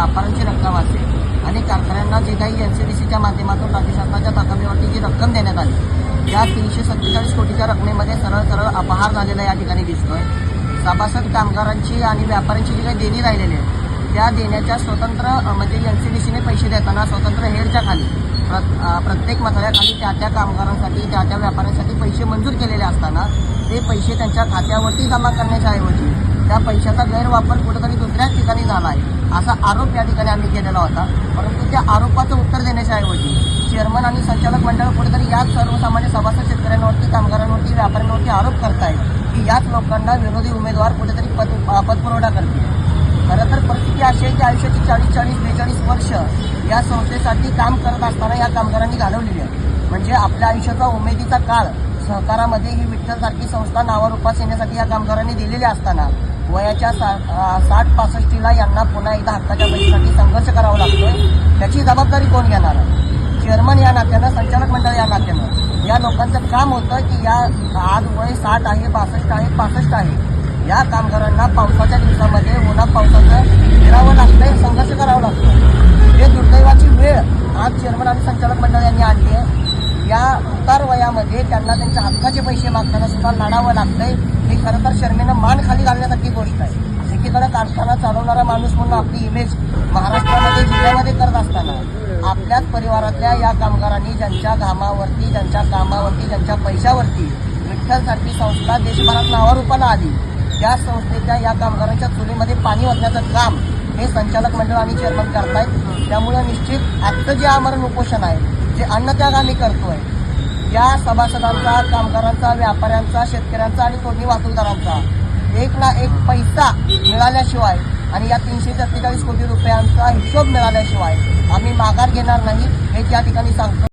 व्यापाऱ्यांची रक्कम असेल आणि कारखान्यांना जे काही एन सी डी सीच्या माध्यमातून राज्य शासनाच्या ताकदीवरती जी रक्कम देण्यात आली या तीनशे सत्तेचाळीस कोटीच्या रकमेमध्ये सरळ सरळ अपहार झालेला या ठिकाणी दिसतोय. सभासद कामगारांची आणि व्यापाऱ्यांची जी काही देणी राहिलेली आहे त्या देण्याच्या स्वतंत्र म्हणजे एन सी डी सीने पैसे देताना स्वतंत्र हेडच्या खाली प्रत्येक मथळ्याखाली त्या त्या कामगारांसाठी त्या त्या व्यापाऱ्यांसाठी पैसे मंजूर केलेले असताना ते पैसे त्यांच्या खात्यावरती जमा करण्याच्या ऐवजी त्या पैशाचा गैरवापर कुठेतरी दुसऱ्याच ठिकाणी झाला आहे असा आरोप या ठिकाणी आम्ही केलेला होता. परंतु त्या आरोपाचं उत्तर देण्याच्या ऐवजी चेअरमन आणि संचालक मंडळ कुठेतरी याच सर्वसामान्य सभासद शेतकऱ्यांवरती कामगारांवरती व्यापाऱ्यांवरती आरोप करतायत की याच लोकांना विरोधी उमेदवार कुठेतरी पद पतपुरवठा करतील. खरं तर परिस्थिती अशी आहे की आयुष्याची चाळीस चाळीस बेचाळीस वर्ष या संस्थेसाठी काम करत असताना या कामगारांनी घालवलेली आहे. म्हणजे आपल्या आयुष्याचा उमेदीचा काळ सहकारामध्ये ही विठ्ठलसारखी संस्था नावारूपास येण्यासाठी या कामगारांनी दिलेली असताना वयाच्या सा साठ पासष्टीला यांना पुन्हा एकदा हक्काच्या पैशासाठी संघर्ष करावा लागतोय. त्याची जबाबदारी कोण घेणार? चेअरमन या नात्यानं संचालक मंडळ या नात्यानं. या लोकांचं काम होतं की या आज वय साठ आहे बासष्ट आहे पासष्ट आहे. या कामगारांना पावसाच्या दिवसामध्ये उन्हा पावसाचं फिरावं लागतंय संघर्ष करावा लागतो हे दुर्दैवाची वेळ आज चेअरमन आणि संचालक मंडळ यांनी आणली आहे. या उतार वयामध्ये त्यांना त्यांच्या हक्काचे पैसे मागताना सुद्धा लढावं लागतंय. हे खरं तर शर्मेनं मान खाली घालण्यासारखी गोष्ट आहे. एकीकडे कारखाना चालवणारा माणूस म्हणून आपली इमेज महाराष्ट्रामध्ये जिल्ह्यामध्ये करत असताना आपल्याच परिवारातल्या या कामगारांनी ज्यांच्या घामावरती ज्यांच्या कामावरती ज्यांच्या पैशावरती विठ्ठलसारखी संस्था देशभरात नावारूपाला आली. त्या संस्थेच्या या कामगारांच्या चुलीमध्ये पाणी ओतण्याचं काम हे संचालक मंडळ आणि चेअरमन करतायत त्यामुळे निश्चित आजचं जे आमरण उपोषण आहे जे अन्नत्याग आम्ही करतोय या सभासदांचा कामगारांचा व्यापाऱ्यांचा शेतकऱ्यांचा आणि तोडणी वाहतूकदारांचा एक ना एक पैसा मिळाल्याशिवाय आणि या तीनशे सत्तेचाळीस कोटी रुपयांचा हिशोब मिळाल्याशिवाय आम्ही माघार घेणार नाही हे त्या ठिकाणी सांगतो.